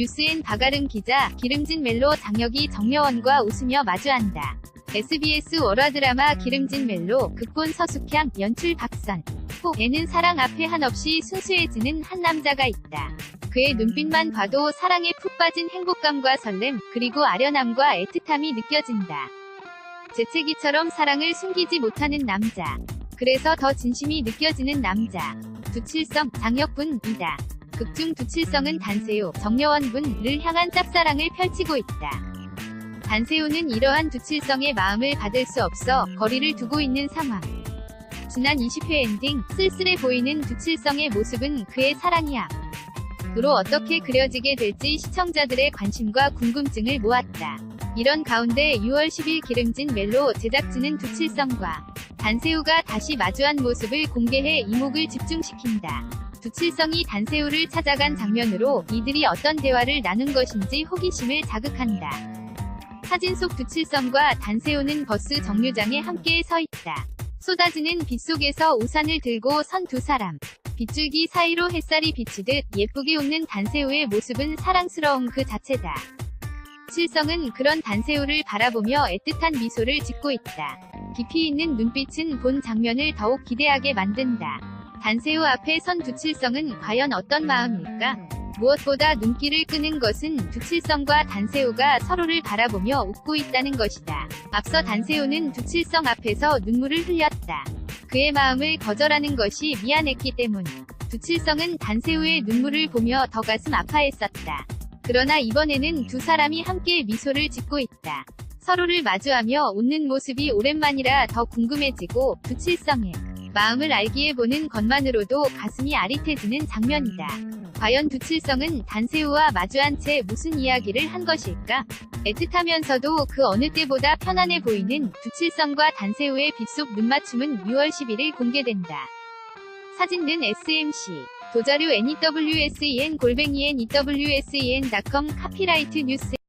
뉴스엔 박아름 기자, 기름진 멜로 장혁이 정여원과 웃으며 마주한다. SBS 월화 드라마 기름진 멜로, 극본 서숙향, 연출 박선. 호에는 사랑 앞에 한없이 순수해지는 한 남자가 있다. 그의 눈빛만 봐도 사랑에 푹 빠진 행복감과 설렘, 그리고 아련함과 애틋함이 느껴진다. 재채기처럼 사랑을 숨기지 못하는 남자. 그래서 더 진심이 느껴지는 남자. 두칠성, 장혁분이다. 극중 두칠성은 단세호, 정여원분을 향한 짝사랑을 펼치고 있다. 단세호는 이러한 두칠성의 마음을 받을 수 없어 거리를 두고 있는 상황. 지난 20회 엔딩, 쓸쓸해 보이는 두칠성의 모습은 그의 사랑이야. 으로 어떻게 그려지게 될지 시청자들의 관심과 궁금증을 모았다. 이런 가운데 6월 10일 기름진 멜로 제작진은 두칠성과 단세우가 다시 마주한 모습을 공개해 이목을 집중시킨다. 두칠성이 단세우를 찾아간 장면으로 이들이 어떤 대화를 나눈 것인지 호기심을 자극한다. 사진 속 두칠성과 단세우는 버스 정류장에 함께 서 있다. 쏟아지는 빛 속에서 우산을 들고 선 두 사람. 빗줄기 사이로 햇살이 비치듯 예쁘게 웃는 단세우의 모습은 사랑스러운 그 자체다. 칠성은 그런 단세우를 바라보며 애틋한 미소를 짓고 있다. 깊이 있는 눈빛은 본 장면을 더욱 기대하게 만든다. 단세우 앞에 선 두칠성은 과연 어떤 마음일까? 무엇보다 눈길을 끄는 것은 두칠성과 단세우가 서로를 바라보며 웃고 있다는 것이다. 앞서 단세우는 두칠성 앞에서 눈물을 흘렸다. 그의 마음을 거절하는 것이 미안했기 때문. 두칠성은 단세우의 눈물을 보며 더 가슴 아파했었다. 그러나 이번에는 두 사람이 함께 미소를 짓고 있다. 서로를 마주하며 웃는 모습이 오랜만이라 더 궁금해지고 두칠성의 마음을 알기에 보는 것만으로도 가슴이 아릿해지는 장면이다. 과연 두칠성은 단세우와 마주한 채 무슨 이야기를 한 것일까? 애틋하면서도 그 어느 때보다 편안해 보이는 두칠성과 단세우의 빗속 눈맞춤은 6월 11일 공개된다. 사진은 SMC. 도자료 NEWSEN 골뱅이 NEWSEN.com 카피라이트 뉴스